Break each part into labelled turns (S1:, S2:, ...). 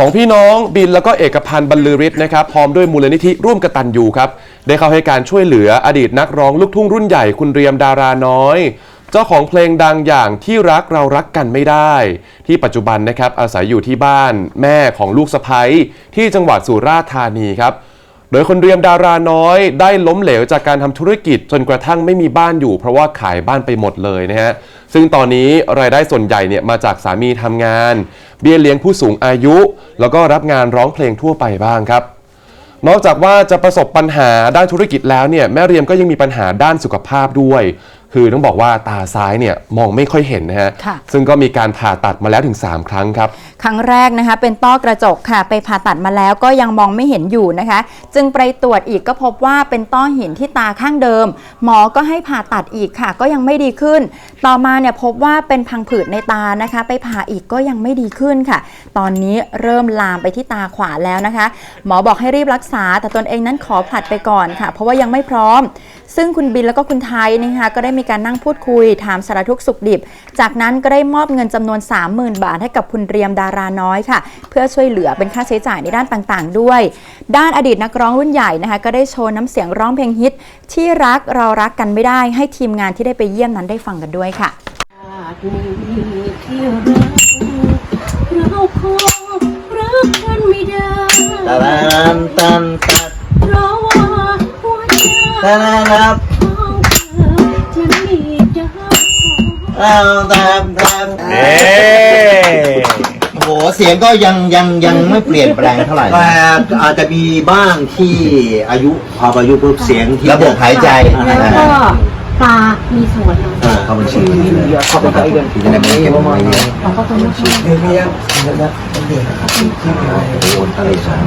S1: สองพี่น้องบินแล้วก็เอกพันธ์บรรลือฤทธิ์นะครับพร้อมด้วยมูลนิธิร่วมกตันยูครับได้เข้าให้การช่วยเหลืออดีตนักร้องลูกทุ่งรุ่นใหญ่คุณเรียมดาราน้อย เจ้าของเพลงดังอย่างที่รักเรารักกันไม่ได้ ที่ปัจจุบันนะครับอาศัยอยู่ที่บ้านแม่ของลูกสะใภ้ที่จังหวัดสุราษฎร์ธานีครับโดยคนเรียมดาราน้อยได้ล้มเหลวจากการทำธุรกิจจนกระทั่งไม่มีบ้านอยู่ เพราะว่าขายบ้านไปหมดเลยนะฮะ ซึ่งตอนนี้รายได้ส่วนใหญ่เนี่ยมาจากสามีทำงาน เบี้ยเลี้ยงผู้สูงอายุ แล้วก็รับงานร้องเพลงทั่วไปบ้างครับ นอกจากว่าจะประสบปัญหาด้านธุรกิจแล้วเนี่ยแม่เรียมก็ยังมีปัญหาด้านสุขภาพด้วย คือต้องบอกว่าตาซ้ายเนี่ยมองไม่ค่อยเห็นนะฮะ
S2: ค่ะ
S1: ซึ่งก็มีการผ่าตัดมาแล้วถึง 3 ครั้งครับ
S2: ครั้งแรกนะคะ เป็นต้อกระจกค่ะ ไปผ่าตัดมาแล้วก็ยังมองไม่เห็นอยู่นะคะ จึงไปตรวจอีกก็พบว่าเป็นต้อหินที่ตาข้างเดิม หมอก็ให้ผ่าตัดอีกค่ะ ก็ยังไม่ดีขึ้น ต่อมาเนี่ยพบว่าเป็นพังผืดในตานะคะ ไปผ่าอีกก็ยังไม่ดีขึ้นค่ะ ตอนนี้เริ่มลามไปที่ตาขวาแล้วนะคะ หมอบอกให้รีบรักษา แต่ตนเองนั้นขอผลัดไปก่อนค่ะ เพราะว่ายังไม่พร้อม ซึ่งคุณบินแล้วก็คุณไทยนะคะก็ได้มีการนั่งพูดคุย ถามสารทุกข์สุขดิบ จากนั้นก็ได้มอบเงินจำนวน 30,000 บาทให้กับคุณเรียมดาราน้อยค่ะ เพื่อช่วยเหลือเป็นค่าใช้จ่ายในด้านต่างๆ ด้วย ด้านอดีตนักร้องรุ่นใหญ่นะคะก็ได้โชว์น้ำเสียงร้องเพลงฮิต ที่รักเรารักกันไม่ได้ให้ทีมงานที่ได้ไปเยี่ยมนั้นได้ฟังกันด้วยค่ะ
S3: อาจมีที่รักเราคงรักกันไม่ได้
S4: ตะลามตันตัด
S3: เพราะว่าหัวใจ
S4: ตะลาครับ เราตามตามเอ๊โอ้โหเสียงก็ยังยังยังไม่เปลี่ยนแปลงเท่าไหร่นะ
S5: แต่อาจจะมีบ้างที่อายุพออายุปุ๊บเสียงที่
S4: ระบบหายใจ
S3: แล้วก็ตามีส่วนนะ
S4: อ่าเข้าบัญชีเข้าไปใกล้กันที่จะได้ไม่เก็บประมาณนี้
S3: ขอบพระคุณนะคะ
S4: โอนทะเลสาบ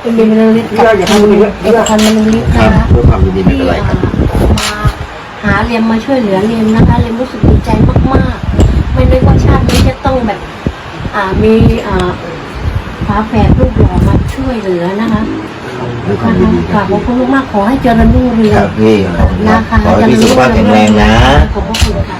S3: เป็นบินบรรลือฤทธิ์กับคุณเอกพันธ์บรรลือฤทธิ์
S4: ครั
S3: นะ
S4: บ
S3: คะ
S4: ด้วยความยินดีไม่เป็นไรครับ
S3: มา หาเรียมมาช่วยเหลือเรียมนะคะเรียมรู้สึกดีใจมากๆ ไม่นึกว่าชาตินี้จะต้องแบบอ่ามีอ่าฝาแฝดลูกหล่อมาช่วยเหลือนะคะ
S4: ด้วยความยินดีค
S3: ก
S4: รั
S3: รา
S4: บบ
S3: ขอบคุณมากๆขอให้เจริญรุ่งเรือง
S4: ครับพี่ขอบคุณครับ
S3: นะคะ
S4: ขอให้พี่สุขภาพแข็งแรงนะ
S3: ขอบพระคุณค่ะขอบพระ